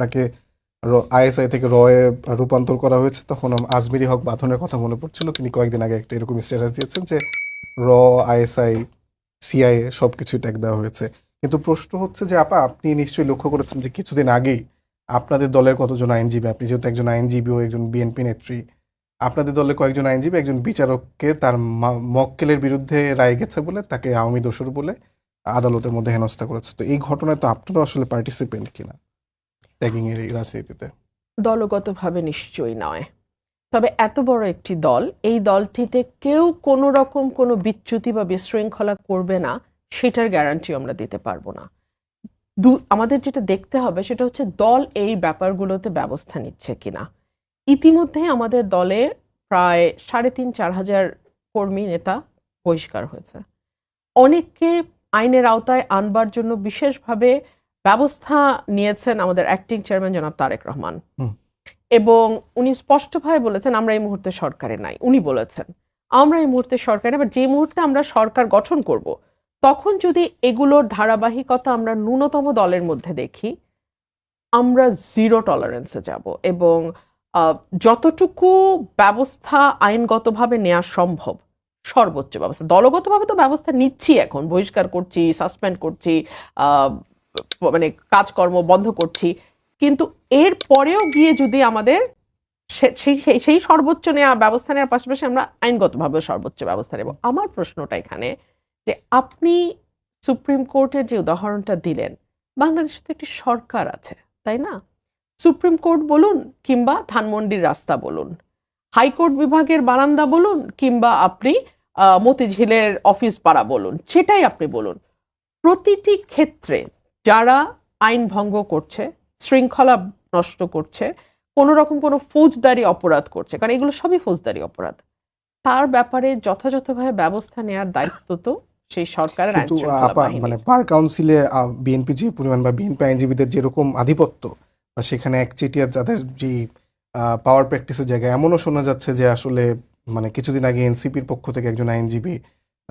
আপনাকে আইএসআই থেকে রয়ে রূপান্তর করা হয়েছে, তখন আজমিরি হক বাঁধনের কথা মনে পড়ছিল। তিনি কয়েকদিন আগে একটা এরকম স্ট্যাটাস দিয়েছেন যে, র, আইএসআই সিআইএ সব কিছু ট্যাগ দেওয়া হয়েছে। কিন্তু প্রশ্ন হচ্ছে যে, আপা, আপনি নিশ্চয়ই লক্ষ্য করেছেন যে, কিছুদিন আগেই আপনাদের দলের কতজন আইনজীবী, আপনি যেহেতু একজন আইনজীবী ও একজন বিএনপি নেত্রী, আপনাদের দলের কয়েকজন আইনজীবী, একজন বিচারককে তার মক্কেলের বিরুদ্ধে রায় গেছে বলে, তাকে আওয়ামী দোষর বলে আদালতের মধ্যে হেনস্থা করেছে। তো এই ঘটনায় তো আপনারা আসলে পার্টিসিপেন্ট কিনা? ট্যাগিং এর এই রাজনীতিতে? দলগতভাবে নিশ্চয়ই নয়। তবে এত বড় একটি দল, এই দলটিতে কেউ কোনো রকম কোনো বিচ্যুতি বা বিশৃঙ্খলা করবে না, সেটার গ্যারান্টি আমরা দিতে পারব না। দু, আমাদের যেটা দেখতে হবে সেটা হচ্ছে দল এই ব্যাপারগুলোতে ব্যবস্থা নিচ্ছে কিনা। ইতিমধ্যে আমাদের দলে প্রায় সাড়ে তিন, চার হাজার কর্মী নেতা বহিষ্কার হয়েছে। অনেককে আইনের আওতায় আনবার জন্য বিশেষভাবে ব্যবস্থা নিয়েছেন আমাদের অ্যাক্টিং চেয়ারম্যান জনাব তারেক রহমান। এবং উনি স্পষ্টভাবে বলেছেন আমরা এই মুহূর্তে সরকারে নাই। উনি বলেছেন আমরা এই মুহূর্তে সরকারে এবার যে মুহূর্তে আমরা সরকার গঠন করব তখন যদি এগুলোর ধারাবাহিকতা আমরা ন্যূনতম দলের মধ্যে দেখি আমরা জিরো টলারেন্সে যাব এবং যতটুকু ব্যবস্থা আইনগতভাবে নেওয়া সম্ভব সর্বোচ্চ ব্যবস্থা দলগতভাবে তো ব্যবস্থা নিচ্ছি এখন বহিষ্কার করছি সাসপেন্ড করছি মানে কাজকর্ম বন্ধ করছি। কিন্তু এর পরেও গিয়ে যদি আমাদের সেই সর্বোচ্চ নেওয়া ব্যবস্থা নেওয়ার পাশাপাশি আমরা আইনগতভাবে সর্বোচ্চ ব্যবস্থা নেব। আমার প্রশ্নটা এখানে যে আপনি সুপ্রিম কোর্টের যে উদাহরণটা দিলেন, বাংলাদেশে তো একটি সরকার আছে, তাই না? সুপ্রিম কোর্ট বলুন কিংবা ধানমন্ডির রাস্তা বলুন, হাইকোর্ট বিভাগের বারান্দা বলুন কিংবা আপনি মতিঝিলের অফিস পাড়া বলুন, সেটাই আপনি বলুন। প্রতিটি ক্ষেত্রে যারা আইন ভঙ্গ করছে শৃঙ্খলা নষ্ট করছে কোনো রকম কোনো ফৌজদারি অপরাধ করছে কারণ এগুলো সবই ফৌজদারি অপরাধ তার ব্যাপারে যথাযথভাবে ব্যবস্থা নেওয়ার দায়িত্ব তো সেই সরকারের। মানে বার কাউন্সিলে বিএনপি যে পরিমাণ বা বিএনপি আইনজীবীদের যেরকম আধিপত্য বা সেখানে একচেটিয়া যাদের যে পাওয়ার প্র্যাকটিসের জায়গায় এমনও শোনা যাচ্ছে যে আসলে মানে কিছুদিন আগে এনসিপির পক্ষ থেকে একজন আইনজীবী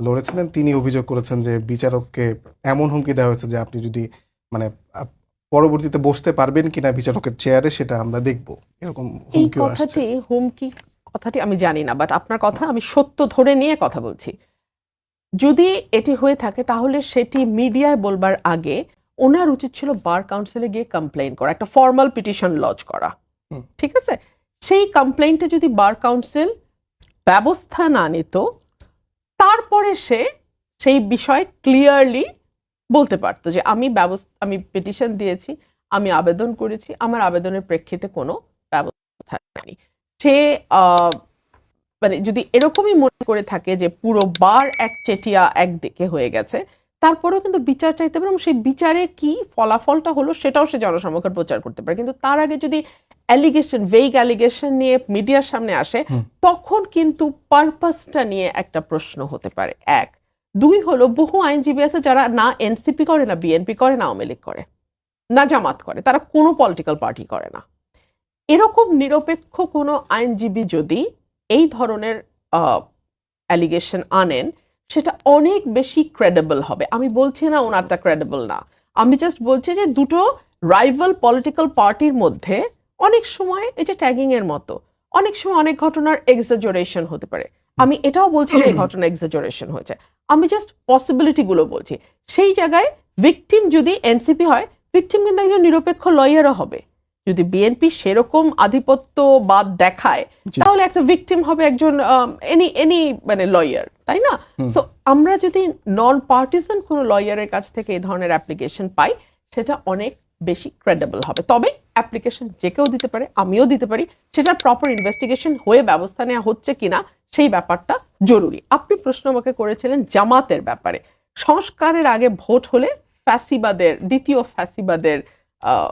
লড়েছিলেন তিনি অভিযোগ করেছেন যে বিচারককে এমন হুমকি দেওয়া হয়েছে যে আপনি যদি মানে পরবর্তীতে বসতে পারবেন কিনা বিচারকের চেয়ারে সেটা আমরা দেখব। এরকম এই হুমকিও আসছে। কথাটি হুমকি কথাটি আমি জানি না বাট আপনার কথা আমি সত্য ধরে নিয়ে কথা বলছি। যদি এটি হয়ে থাকে তাহলে সেটি মিডিয়ায় বলবার আগে ওনার উচিত ছিল বার কাউন্সিলে গিয়ে কমপ্লেন করা একটা ফর্মাল পিটিশন লজ করা। ঠিক আছে? সেই কমপ্লেনটা যদি বার কাউন্সিল ব্যবস্থা না নিত তারপরে সে সেই বিষয়ে ক্লিয়ারলি বলতে পারতো যে আমি ব্যবস্থা, আমি পিটিশন দিয়েছি, আমি আবেদন করেছি, আমার আবেদনের প্রেক্ষিতে কোনো ব্যবস্থা নেই। সে মানে যদি এরকমই মনে করে থাকে যে পুরো বার এক চেটিয়া একদিকে হয়ে গেছে তারপরেও কিন্তু বিচার চাইতে পারে এবং সেই বিচারে কি ফলাফলটা হলো সেটাও সে জনসমক্ষে প্রচার করতে পারে। কিন্তু তার আগে যদি অ্যালিগেশন ভেইগ অ্যালিগেশন নিয়ে মিডিয়ার সামনে আসে তখন কিন্তু পারপাসটা নিয়ে একটা প্রশ্ন হতে পারে। এক দুই হলো বহু আইনজীবী আছে যারা না এনসিপি করে না বিএনপি করে না আওয়ামী লীগ করে না জামাত করে। তারা কোনো পলিটিক্যাল পার্টি করে না। এরকম নিরপেক্ষ কোনো আইনজীবী যদি এই ধরনের অ্যালিগেশন আনেন সেটা অনেক বেশি ক্রেডিবল হবে। আমি বলছি না ওনারটা ক্রেডিবল না। আমি জাস্ট বলছি যে দুটো রাইভাল পলিটিক্যাল পার্টির মধ্যে অনেক সময় এই যে এর মতো, অনেক সময় অনেক ঘটনার এক্সাজোরেশন হতে পারে। আমি এটাও বলছি এই ঘটনা এক্সাজোরেশন হয়েছে। আমি জাস্ট পসিবিলিটি গুলো বলছি। সেই জায়গায় ভিকটিম যদি এনসিপি হয় ভিকটিম কিন্তু একজন নিরপেক্ষ লয়ারও হবে। যদি বিএনপি সেরকম আধিপত্যবাদ দেখায় তাহলে একটা ভিকটিম হবে একজন এনি এনি মানে লয়ার তাই না। সো আমরা যদি নন পার্টিসান কোনো লয়ারের কাছ থেকে এই ধরনের অ্যাপ্লিকেশন পাই সেটা অনেক বেশি ক্রেডিবল হবে। তবে অ্যাপ্লিকেশন যে কেউ দিতে পারে আমিও দিতে পারি। সেটার প্রপার ইনভেস্টিগেশন হয়ে ব্যবস্থা নেওয়া হচ্ছে কিনা সেই ব্যাপারটা জরুরি। আপনি প্রশ্ন আমাকে করেছিলেন জামাতের ব্যাপারে। সংস্কারের আগে ভোট হলে ফ্যাসিবাদের দ্বিতীয় ফ্যাসিবাদের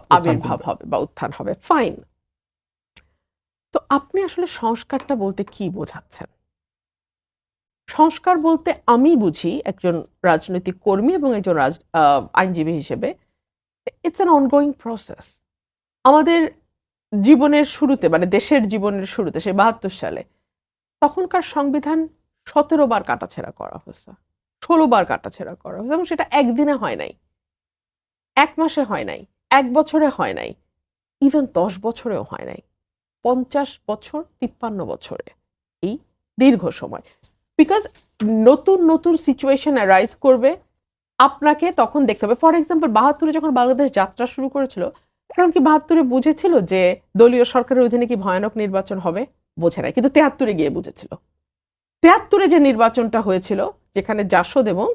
আবির্ভাব হবে বা উত্থান হবে ফাইন তো আপনি আসলে সংস্কারটা বলতে কি বোঝাচ্ছেন? সংস্কার বলতে আমি বুঝি একজন রাজনৈতিক কর্মী এবং একজন রাজ আইনজীবী হিসেবে ইটস অ্যান অনগোয়িং প্রসেস আমাদের জীবনের শুরুতে মানে দেশের জীবনের শুরুতে সেই বাহাত্তর সালে তখনকার সংবিধান সতেরো বার কাটাছেড়া করা হয়েছে ষোলো বার কাটাছেড়া করা হয়েছে এবং সেটা একদিনে হয় নাই এক মাসে হয় নাই। এক বছরে হয় নাই। ইভেন দশ বছরেও হয় নাই। পঞ্চাশ বছর তিপ্পান্ন বছরে। এই দীর্ঘ সময়। বিকজ নতুন নতুন সিচুয়েশন অ্যারাইজ করবে আপনাকে তখন দেখতে হবে। ফর এক্সাম্পল বাহাত্তরে যখন বাংলাদেশ যাত্রা শুরু করেছিল কারণ কি বাহাত্তরে বুঝেছিল যে দলীয় সরকারের অধীনে কি ভয়ানক নির্বাচন হবে? বোঝে নাই। কিন্তু তেহাত্তরে গিয়ে বুঝেছিল। তেহাত্তরে যে নির্বাচনটা হয়েছিল যেখানে জাসদ এবং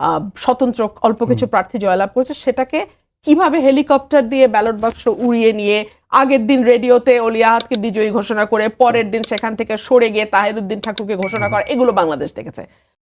আহ, স্বতন্ত্র অল্প কিছু প্রার্থী জয়লাভ করেছে সেটাকে কীভাবে হেলিকপ্টার দিয়ে ব্যালট বাক্স উড়িয়ে নিয়ে আগের দিন রেডিওতে অলিয়াহাতকে বিজয়ী ঘোষণা করে পরের দিন সেখান থেকে সরে গিয়ে তাহেদুদ্দিন ঠাকুরকে ঘোষণা করা, এগুলো বাংলাদেশ দেখেছে।